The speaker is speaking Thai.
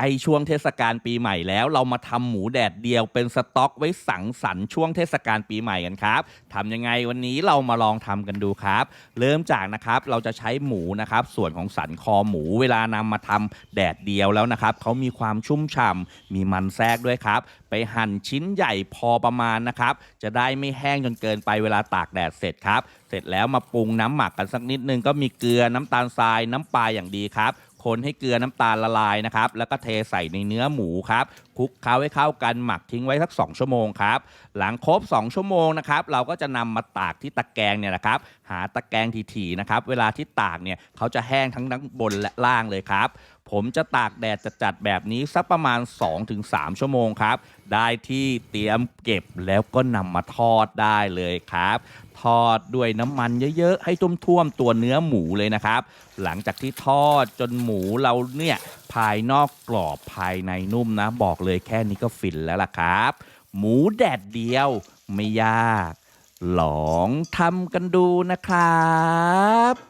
ล้ช่วงเทศกาลปีใหม่แล้ว เรามาทำหมูแดดเดียวเป็นสต็อกไว้สังสรรค์ช่วงเทศกาลปีใหม่กันครับทำยังไงวันนี้เรามาลองทำกันดูครับ เริ่มจากนะครับเราจะใช้หมูนะครับส่วนของสันคอหมูเวลานำมาทำแดดเดียวแล้วนะครับเขามีความชุ่มฉ่ำมีมันแทรกด้วยครับ ไปหั่นชิ้นใหญ่พอประมาณนะครับ จะได้ไม่แห้งจนเกินไปเวลาตากแดดเสร็จครับ เสร็จแล้วมาปรุงน้ำหมักกันสักนิดนึงก็มีเกลือน้ำตาลทรายน้ำปลาอย่างดีครับ คนให้เกลือน้ำตาลละลายนะครับ แล้วก็เทใส่ในเนื้อหมูครับคลุกเคล้าให้เข้ากันหมักทิ้งไว้สัก 2 ชั่วโมงครับ หลังครบ 2 ชั่วโมงนะครับเราก็จะนำมาตากที่ตะแกรงเนี่ยนะครับ หาตะแกรงถี่ๆนะครับ เวลาที่ตากเนี่ยเขาจะแห้งทั้งด้านบนและล่างเลยครับ ผมจะตากแดดจัดๆแบบนี้สักประมาณ 2-3 ชั่วโมงครับ ได้ที่เตรียมเก็บแล้วก็นำมาทอดได้เลยครับ ทอดด้วยน้ำมันเยอะๆ ให้ท่วมๆตัวเนื้อหมูเลยนะครับ หลังจากที่ทอดจนหมูเราเนี่ยภายนอกกรอบภายในนุ่มนะ บอกเลยแค่นี้ก็ฟินแล้วล่ะครับ หมูแดดเดียวไม่ยาก ลองทำกันดูนะครับ